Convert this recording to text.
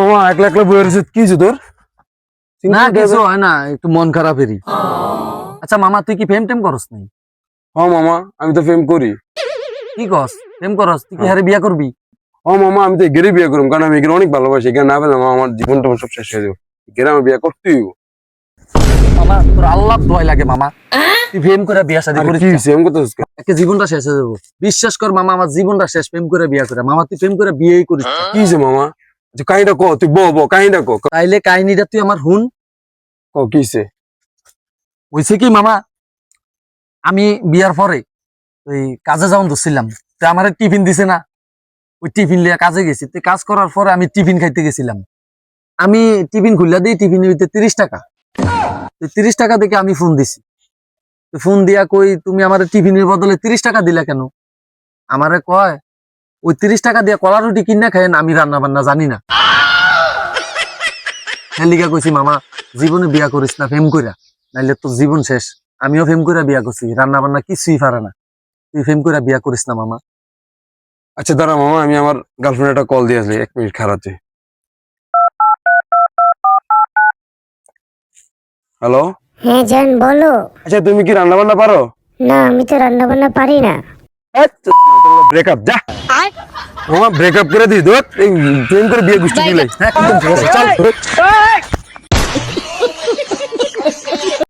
মামা একলা একলা বইয়ের কি তোর? না কিছু হয় না একটু মন খারাপেরই। আচ্ছা মামা তুই কি প্রেম টেম করস নাই? হ্যাঁ মামা আমি তো প্রেম করি। কি প্রেম করস? তুই কি হারে বিয়া করবি? ও মামা আমি তো এগেরে বিয়ে করুম কারণ আমি এগেরে অনেক ভালোবাসি এখানে না পেলে আমার জীবনটা সব শেষ হয়ে যাবে। এগেরে আমার বিয়ে করতেই মামা তোর আল্লাহ দোয়াই লাগে মামা। তুই প্রেম করে বিয়া শাদী করিস কি আমি একে জীবনটা শেষ হয়ে যাব। বিশ্বাস কর মামা আমার জীবনটা শেষ প্রেম করে বিয়া করে। মামা তুই প্রেম করে বিয়েই করিস কি যে মামা? আচ্ছা কাহিনীটা ক তুই ব ব কাহিনীটা ক ক- তাইলে কাহিনীটা তুই আমার হুন ক মামা আমি বিয়ার পরে ওই কাজে যাওয়ান ধরছিলাম। তো আমার টিফিন দিছে না। ওই টিফিন লিয়া কাজে গেছি। তো কাজ করার পরে আমি টিফিন খাইতে গেছিলাম। আমি টিফিন খুললা দিই টিফিনের ভিতরে তিরিশ টাকা। তো তিরিশ টাকা দেখে আমি ফোন দিছি। তো ফোন দিয়া কই তুমি আমার টিফিনের বদলে তিরিশ টাকা দিলা কেন? আমারে কয় ওই তিরিশ টাকা দিয়ে কলা রুটি কিনা খাইন আমি রান্না বান্না জানি না। হেলিকা কইছি মামা জীবনে বিয়া করিস না ফেম কইরা। নাইলে তোর জীবন শেষ। আমিও ফেম করে বিয়া করছি রান্না বান্না কিছুই পারে না। তুই ফেম করে বিয়া করিস না মামা। আচ্ছা দাঁড়া মামা আমি আমার গার্লফ্রেন্ড একটা কল দিয়ে আসলি এক মিনিট খারাতে হ্যালো হ্যাঁ জান বলো। আচ্ছা তুমি কি রান্না বান্না পারো? না আমি তো রান্না বান্না পারি না। ব্রেকআপ যা। মামা ব্রেকআপ করে দিই দোত প্রেম করে বিয়ে গুষ্টি দিলে একদম ঠিক আছে, চল